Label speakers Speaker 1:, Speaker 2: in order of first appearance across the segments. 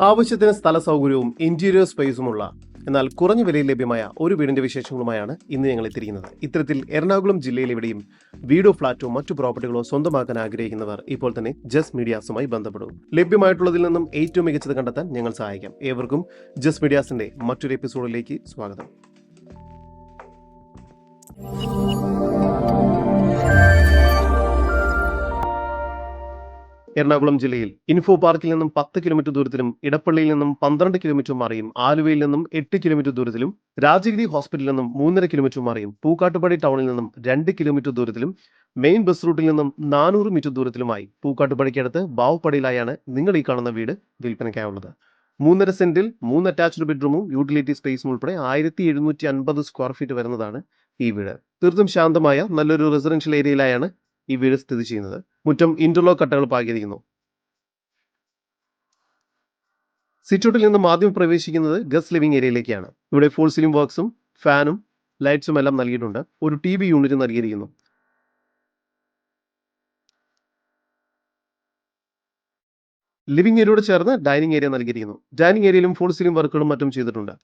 Speaker 1: ആവശ്യത്തിന് സ്ഥല സൗകര്യവും ഇന്റീരിയർ സ്പേസുമുള്ള എന്നാൽ കുറഞ്ഞ വിലയിൽ ലഭ്യമായ ഒരു വീടിന്റെ വിശേഷങ്ങളുമായാണ് ഇന്ന് ഞങ്ങൾ എത്തിയിരിക്കുന്നത്. ഇത്തരത്തിൽ എറണാകുളം ജില്ലയിൽ എവിടെയും വീടോ ഫ്ളാറ്റോ മറ്റു പ്രോപ്പർട്ടികളോ സ്വന്തമാക്കാൻ ആഗ്രഹിക്കുന്നവർ ഇപ്പോൾ തന്നെ ജസ് മീഡിയാസുമായി ബന്ധപ്പെടും. ലഭ്യമായിട്ടുള്ളതിൽ നിന്നും ഏറ്റവും മികച്ചത് കണ്ടെത്താൻ ഞങ്ങൾ സഹായിക്കാം. ഏവർക്കും ജസ് മീഡിയാസിന്റെ മറ്റൊരു എപ്പിസോഡിലേക്ക് സ്വാഗതം. എറണാകുളം ജില്ലയിൽ ഇൻഫോ പാർക്കിൽ നിന്നും പത്ത് കിലോമീറ്റർ ദൂരത്തിലും ഇടപ്പള്ളിയിൽ നിന്നും പന്ത്രണ്ട് കിലോമീറ്റർ മാറിയും ആലുവയിൽ നിന്നും എട്ട് കിലോമീറ്റർ ദൂരത്തിലും രാജഗിരി ഹോസ്പിറ്റലിൽ നിന്നും മൂന്നര കിലോമീറ്റർ മാറിയും പൂക്കാട്ടുപടി ടൗണിൽ നിന്നും രണ്ട് കിലോമീറ്റർ ദൂരത്തിലും മെയിൻ ബസ് റൂട്ടിൽ നിന്നും നാനൂറ് മീറ്റർ ദൂരത്തിലുമായി പൂക്കാട്ടുപടിക്കടുത്ത് ബാവുപടിയിലായാണ് നിങ്ങൾ ഈ കാണുന്ന വീട് വിൽപ്പനയ്ക്കായുള്ളത്. മൂന്നര സെന്റിൽ മൂന്ന് അറ്റാച്ച്ഡ് ബെഡ്റൂമും യൂട്ടിലിറ്റി സ്പേസും ഉൾപ്പെടെ ആയിരത്തി എഴുന്നൂറ്റി അൻപത് സ്ക്വയർ ഫീറ്റ് വരുന്നതാണ് ഈ വീട്. തീർത്തും ശാന്തമായ നല്ലൊരു റെസിഡൻഷ്യൽ ഏരിയയിലായാണ് ഈ വീട് സ്ഥിതി ചെയ്യുന്നത്. മുറ്റം ഇന്റർലോക്ക് കട്ടകൾ പാകിയിരിക്കുന്നു. സിറ്റൂട്ടിൽ നിന്നും ആദ്യം പ്രവേശിക്കുന്നത് ഗസ്റ്റ് ലിവിംഗ് ഏരിയയിലേക്കാണ് ഇവിടെ ഫോൾ സീലിംഗ് വർക്ക്സും ഫാനും ലൈറ്റ്സും എല്ലാം നൽകിയിട്ടുണ്ട്. ഒരു ടി വി യൂണിറ്റ് നൽകിയിരിക്കുന്നു. ലിവിംഗ് ഏരിയയോട് ചേർന്ന് ഡൈനിങ് ഏരിയ നൽകിയിരിക്കുന്നു. ഡൈനിങ് ഏരിയയിലും ഫോൾ സീലിംഗ് വർക്കുകളും മറ്റും ചെയ്തിട്ടുണ്ട്.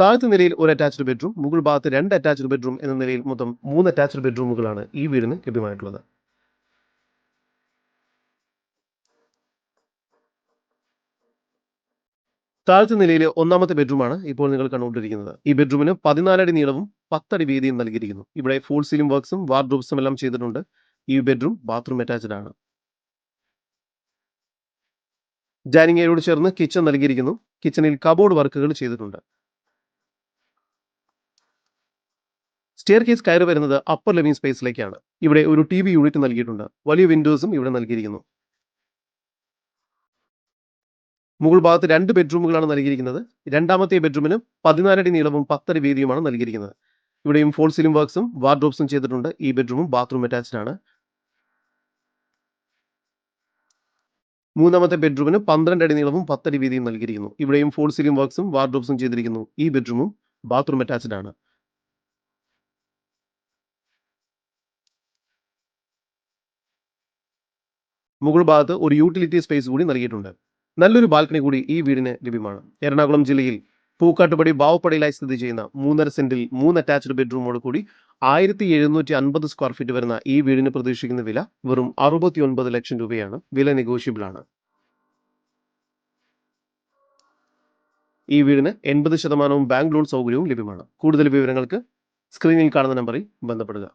Speaker 1: താഴത്തെ നിലയിൽ ഒരു അറ്റാച്ച്ഡ് ബെഡ്റൂം മുകൾ ഭാഗത്ത് രണ്ട് അറ്റാച്ച്ഡ് ബെഡ്റൂം എന്ന നിലയിൽ മൊത്തം മൂന്ന് അറ്റാച്ച്ഡ് ബെഡ്റൂമുകളാണ് ഈ വീടിന് ലഭ്യമായിട്ടുള്ളത്. താഴത്തെ നിലയിലെ ഒന്നാമത്തെ ബെഡ്റൂമാണ് ഇപ്പോൾ നിങ്ങൾ കണ്ടുകൊണ്ടിരിക്കുന്നത്. ഈ ബെഡ്റൂമിന് പതിനാലടി നീളവും പത്തടി വീതിയും നൽകിയിരിക്കുന്നു. ഇവിടെ ഫുൾ സീലിംഗ് വർക്ക്സും വാർഡ്രോബ്സും എല്ലാം ചെയ്തിട്ടുണ്ട്. ഈ ബെഡ്റൂം ബാത്റൂം അറ്റാച്ച്ഡ് ആണ്. ഡൈനിങ് ഏരിയോട് ചേർന്ന് കിച്ചൺ നൽകിയിരിക്കുന്നു. കിച്ചണിൽ കബോർഡ് വർക്കുകൾ ചെയ്തിട്ടുണ്ട്. സ്റ്റെയർ കേസ് കയറി വരുന്നത് അപ്പർ ലിവിംഗ് സ്പേസിലേക്കാണ് ഇവിടെ ഒരു ടി വി യൂണിറ്റ് നൽകിയിട്ടുണ്ട്. വലിയ വിൻഡോസും ഇവിടെ നൽകിയിരിക്കുന്നു. മുകൾ ഭാഗത്ത് രണ്ട് ബെഡ്റൂമുകളാണ് നൽകിയിരിക്കുന്നത്. രണ്ടാമത്തെ ബെഡ്റൂമിന് പതിനാലടി നീളവും പത്തടി വീതിയുമാണ് നൽകിയിരിക്കുന്നത്. ഇവിടെയും ഫോൾ സീലിംഗ് വർക്ക്സും വാർഡ്രോബ്സും ചെയ്തിട്ടുണ്ട്. ഈ ബെഡ്റൂമും ബാത്റൂം അറ്റാച്ച്ഡ് ആണ്. മൂന്നാമത്തെ ബെഡ്റൂമിന് പന്ത്രണ്ട് അടി നീളവും പത്തടി വീതിയും നൽകിയിരിക്കുന്നു. ഇവിടെയും ഫോൾ സീലിംഗ് വർക്ക്സും വാർഡ്രോബ്സും ചെയ്തിരിക്കുന്നു. ഈ ബെഡ്റൂമും ബാത്റൂം അറ്റാച്ച്ഡ് ആണ്. മുകൾ ഭാഗത്ത് ഒരു യൂട്ടിലിറ്റി സ്പേസ് കൂടി നൽകിയിട്ടുണ്ട്. നല്ലൊരു ബാൽക്കണി കൂടി ഈ വീടിന് ലഭ്യമാണ്. എറണാകുളം ജില്ലയിൽ പൂക്കാട്ടുപടി ബാവപ്പടിയിലായി സ്ഥിതി ചെയ്യുന്ന മൂന്നര സെന്റിൽ മൂന്ന് അറ്റാച്ച്ഡ് ബെഡ്റൂമോട് കൂടി ആയിരത്തി എഴുന്നൂറ്റി അൻപത് സ്ക്വയർ ഫീറ്റ് വരുന്ന ഈ വീടിന് പ്രതീക്ഷിക്കുന്ന വില വെറും അറുപത്തി ഒൻപത് ലക്ഷം രൂപയാണ്. വില നെഗോഷ്യബിൾ ആണ്. ഈ വീടിന് എൺപത് ശതമാനവും ബാങ്ക് ലോൺ സൗകര്യവും ലഭ്യമാണ്. കൂടുതൽ വിവരങ്ങൾക്ക് സ്ക്രീനിൽ കാണുന്ന നമ്പറിൽ ബന്ധപ്പെടുക.